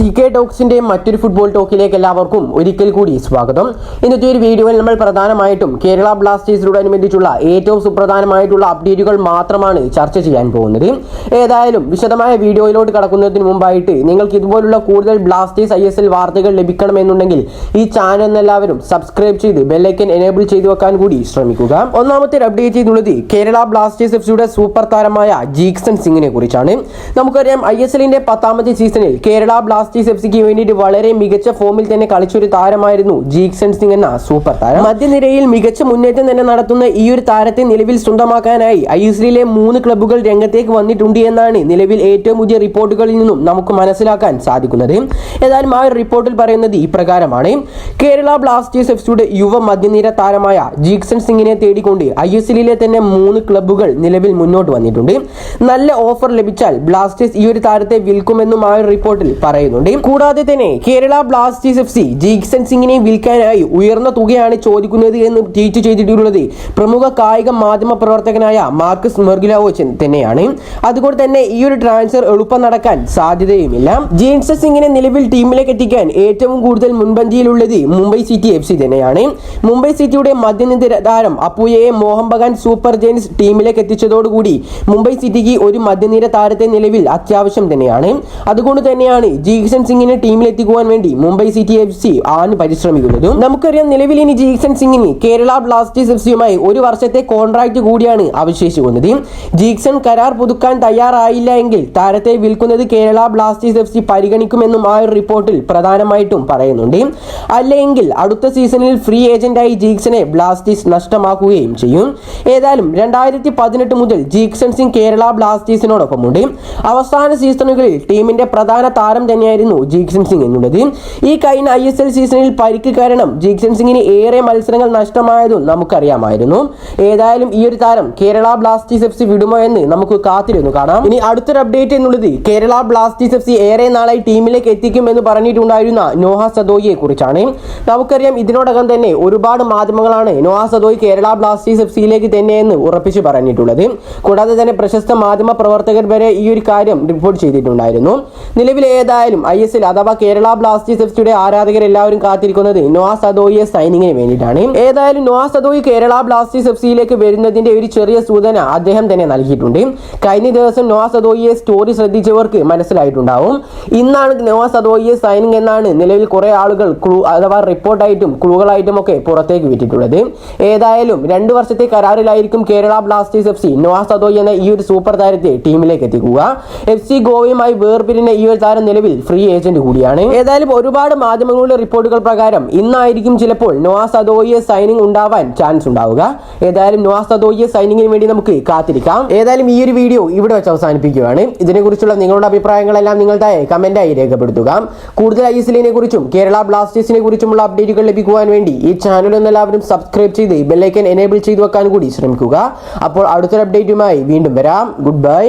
C K ടോക്സിന്റെ മറ്റൊരു football ടോക്കിലേക്ക് എല്ലാവർക്കും ഒരിക്കൽ കൂടി സ്വാഗതം. ഇന്നത്തെ ഒരു വീഡിയോയിൽ നമ്മൾ പ്രധാനമായിട്ടും കേരള ബ്ലാസ്റ്റേഴ്സിനോടനുബന്ധിച്ചുള്ള ഏറ്റവും സുപ്രധാനമായിട്ടുള്ള അപ്ഡേറ്റുകൾ മാത്രമാണ് ചർച്ച ചെയ്യാൻ പോകുന്നത്. ഏതായാലും വിശദമായ വീഡിയോയിലോട്ട് കടക്കുന്നതിന് മുമ്പായിട്ട് നിങ്ങൾക്ക് ഇതുപോലുള്ള കൂടുതൽ ബ്ലാസ്റ്റേഴ്സ് ഐ എസ് എൽ വാർത്തകൾ ലഭിക്കണമെന്നുണ്ടെങ്കിൽ ഈ ചാനൽ എല്ലാവരും സബ്സ്ക്രൈബ് ചെയ്ത് ബെല്ലൈക്കൻ എനേബിൾ ചെയ്തു വെക്കാൻ കൂടി ശ്രമിക്കുക. ഒന്നാമത്തെ ഒരു അപ്ഡേറ്റ് ചെയ്തുള്ളത് കേരള ബ്ലാസ്റ്റേഴ്സ് എഫ് സിയുടെ സൂപ്പർ താരമായ ജീക്സൺ സിംഗിനെ കുറിച്ചാണ്. നമുക്കറിയാം ഐ എസ് എല്ലിന്റെ പത്താമത്തെ സീസണിൽ കേരള ബ്ലാസ്റ്റേഴ്സ് എഫ് സിക്ക് വേണ്ടിയിട്ട് വളരെ മികച്ച ഫോമിൽ തന്നെ കളിച്ച ഒരു താരമായിരുന്നു ജീക്സൺ സിംഗ് എന്ന സൂപ്പർ താരം. മധ്യനിരയിൽ മികച്ച മുന്നേറ്റം തന്നെ നടത്തുന്ന ഈ ഒരു താരത്തെ നിലവിൽ സ്വന്തമാക്കാനായി ഐ എസ് മൂന്ന് ക്ലബ്ബുകൾ രംഗത്തേക്ക് വന്നിട്ടുണ്ട് എന്നാണ് നിലവിൽ ഏറ്റവും പുതിയ റിപ്പോർട്ടുകളിൽ നിന്നും നമുക്ക് മനസ്സിലാക്കാൻ സാധിക്കുന്നത്. ഏതായാലും ആ ഒരു റിപ്പോർട്ടിൽ പറയുന്നത് ഇപ്രകാരമാണ്. കേരള ബ്ലാസ്റ്റേഴ്സ് എഫ് സിയുടെ യുവ മധ്യനിര താരമായ ജീക്സൺ സിംഗിനെ തേടിക്കൊണ്ട് ഐ എസ് എല്ലിലെ തന്നെ മൂന്ന് ക്ലബ്ബുകൾ നിലവിൽ മുന്നോട്ട് വന്നിട്ടുണ്ട്. നല്ല ഓഫർ ലഭിച്ചാൽ ബ്ലാസ്റ്റേഴ്സ് ഈ ഒരു താരത്തെ വിൽക്കുമെന്നും ആ ഒരു റിപ്പോർട്ടിൽ പറയുന്നുണ്ട് കൂടാതെ തന്നെ Kerala Blasters F C Jeakson സിംഗിനെ വിൽക്കാനായി ഉയർന്ന തുകയാണ് ചോദിക്കുന്നത് എന്ന് ട്വീറ്റ് ചെയ്തിട്ടുള്ളത് പ്രമുഖ കായിക മാധ്യമ പ്രവർത്തകനായ മാർക്കസ് മെർഗുലാവോച്ചൻ തന്നെയാണ്. അതുകൊണ്ട് തന്നെ ഈ ഒരു ട്രാൻസ്ഫർ എളുപ്പം നടക്കാൻ സാധ്യതയുമില്ല. ജീൻസ സിംഗിനെ നിലവിൽ ടീമിലേക്ക് എത്തിക്കാൻ ഏറ്റവും കൂടുതൽ മുൻപന്തിയിലുള്ളത് മുംബൈ സിറ്റി എഫ് സി തന്നെയാണ്. മുംബൈ സിറ്റിയുടെ മധ്യനിര താരം അപ്പുയെ മോഹൻ ബഗാൻ സൂപ്പർ ജെയിൻസ് ടീമിലേക്ക് എത്തിച്ചതോടുകൂടി മുംബൈ സിറ്റിക്ക് ഒരു മധ്യനിര താരത്തെ നിലവിൽ അത്യാവശ്യം തന്നെയാണ്. അതുകൊണ്ട് തന്നെയാണ് ജീക്സൺ സിംഗിനെ ടീമിൽ എത്തിക്കുവാൻ വേണ്ടി മുംബൈ സിറ്റി എഫ് സി ആണ് പരിശ്രമിക്കുന്നതും. നമുക്കറിയാം നിലവിൽ ഇനി ജീക്സൺ സിംഗിന് കേരള ബ്ലാസ്റ്റേഴ്സ് എഫ് സിയുമായി ഒരു വർഷത്തെ കോൺട്രാക്ട് കൂടിയാണ് അവശേഷിക്കുന്നത്. ജീക്സൺ കരാർ പുതുക്കാൻ തയ്യാറായില്ല എങ്കിൽ താരത്തെ വിൽക്കുന്നത് കേരള ബ്ലാസ്റ്റേഴ്സ് എഫ് സി പരിഗണിക്കുമെന്നും ആ ഒരു റിപ്പോർട്ടിൽ പ്രധാനമായിട്ടും പറയുന്നുണ്ട്. അല്ലെങ്കിൽ അടുത്ത സീസണിൽ ഫ്രീ ഏജന്റായി ജീക്സനെ ബ്ലാസ്റ്റേഴ്സ് നഷ്ടമാക്കുകയും ചെയ്യും. ഏതായാലും രണ്ടായിരത്തി പതിനെട്ട് മുതൽ ജീക്സൺ സിംഗ് കേരള ബ്ലാസ്റ്റേഴ്സിനോടൊപ്പമുണ്ട്. അവസാന സീസണുകളിൽ ടീമിന്റെ പ്രധാന താരം തന്നെയായിരുന്നു ജീക്സൺ സിംഗ് എന്നുള്ളത്. ഈ കഴിഞ്ഞ ഐ എസ് എൽ സീസണിൽ പരിക്ക് കാരണം ജീക്സൺ സിംഗിന് ഏറെ മത്സരങ്ങൾ നഷ്ടമായതും നമുക്കറിയാമായിരുന്നു. ഏതായാലും ഈ ഒരു താരം കേരള ബ്ലാസ്റ്റേഴ്സ് എഫ് സി വിടുമോ എന്ന് നമുക്ക് കാത്തിരുന്നു കാണാം. ഇനി അടുത്തൊരു അപ്ഡേറ്റ് എന്നുള്ളത് കേരള ബ്ലാസ്റ്റേഴ്സ് എഫ് സി ഏറെ നാളായി ടീമിലേക്ക് എത്തിക്കും എന്ന് പറഞ്ഞിട്ടുണ്ടായിരുന്ന നോഹ സദോയിയെ കുറിച്ചാണ്. നമുക്കറിയാം ഇതിനോടകം തന്നെ ഒരുപാട് മാധ്യമങ്ങളാണ് Noah Sadaoui Kerala Blasters F സിയിലേക്ക് തന്നെയെന്ന് ഉറപ്പിച്ചു പറഞ്ഞിട്ടുള്ളത്. കൂടാതെ തന്നെ പ്രശസ്ത മാധ്യമ പ്രവർത്തകർ വരെ ഈ ഒരു കാര്യം റിപ്പോർട്ട് ചെയ്തിട്ടുണ്ടായിരുന്നു. നിലവിൽ ഏതായാലും ഐ എസ് എൽ അഥവാ കേരള ബ്ലാസ്റ്റേഴ്സ് എഫ് സിയുടെ ആരാധകർ എല്ലാവരും കാത്തിരിക്കുന്നത് നോവാ സദോയിയെ സൈനിങ്ങിന് വേണ്ടിയിട്ടാണ്. ഏതായാലും Noah Sadaoui Kerala Blasters F സിയിലേക്ക് വരുന്നതിന്റെ ഒരു ചെറിയ സൂചന അദ്ദേഹം തന്നെ നൽകിയിട്ടുണ്ട്. കഴിഞ്ഞ ദിവസം നോവാ സദോയിയെ സ്റ്റോറി ശ്രദ്ധിച്ചവർക്ക് മനസ്സിലായിട്ടുണ്ടാവും. ഇന്നാണ് നോവാ സദോയിയെ സൈനിങ് എന്നാണ് നിലവിൽ കുറെ ആളുകൾ ക്ലൂ അഥവാ റിപ്പോർട്ടായിട്ടും ക്ലൂകളായിട്ടും ഒക്കെ പുറത്തേക്ക് വിട്ടിട്ടുള്ളത്. ഏതായാലും രണ്ട് വർഷത്തെ കരാറിലായിരിക്കും Kerala Blasters F C Noah Sadaoui എന്ന ഈ ഒരു സൂപ്പർ താരത്തെ ടീമിലേക്ക് എത്തിക്കുക. എഫ് സി ഗോവയുമായി വേർപിരിഞ്ഞ ഈ ഒരു താരം നിലവിൽ ഫ്രീ ഏജന്റ് കൂടിയാണ്. ഏതായാലും ഒരുപാട് മാധ്യമങ്ങളുടെ റിപ്പോർട്ടുകൾ പ്രകാരം ഇന്നായിരിക്കും ചിലപ്പോൾ നോവാസ് അദോയെ സൈനിങ് ഉണ്ടാവാൻ ചാൻസ് ഉണ്ടാവുക. ഏതായാലും നോവാസ് അദോയെ സൈനിങ്ങിന് വേണ്ടി നമുക്ക് കാത്തിരിക്കാം. ഏതായാലും ഈ ഒരു വീഡിയോ ഇവിടെ വെച്ച് അവസാനിപ്പിക്കുകയാണ്. ഇതിനെക്കുറിച്ചുള്ള നിങ്ങളുടെ അഭിപ്രായങ്ങളെല്ലാം നിങ്ങൾ താഴെ കമന്റായി രേഖപ്പെടുത്തുക. കൂടുതൽ ഐ എസ് എല്ലിനെ കുറിച്ചും കേരള ബ്ലാസ്റ്റേഴ്സിനെ കുറിച്ചുമുള്ള അപ്ഡേറ്റുകൾ ലഭിക്കുവാൻ വേണ്ടി ഈ ചാനൽ എല്ലാവരും സബ്സ്ക്രൈബ് ചെയ്ത് ബെല്ലൈക്കൻ എനേബിൾ ചെയ്തു വെക്കാൻ കൂടി ശ്രമിക്കുക. അപ്പോൾ അടുത്തൊരു അപ്ഡേറ്റുമായി വീണ്ടും വരാം. Good bye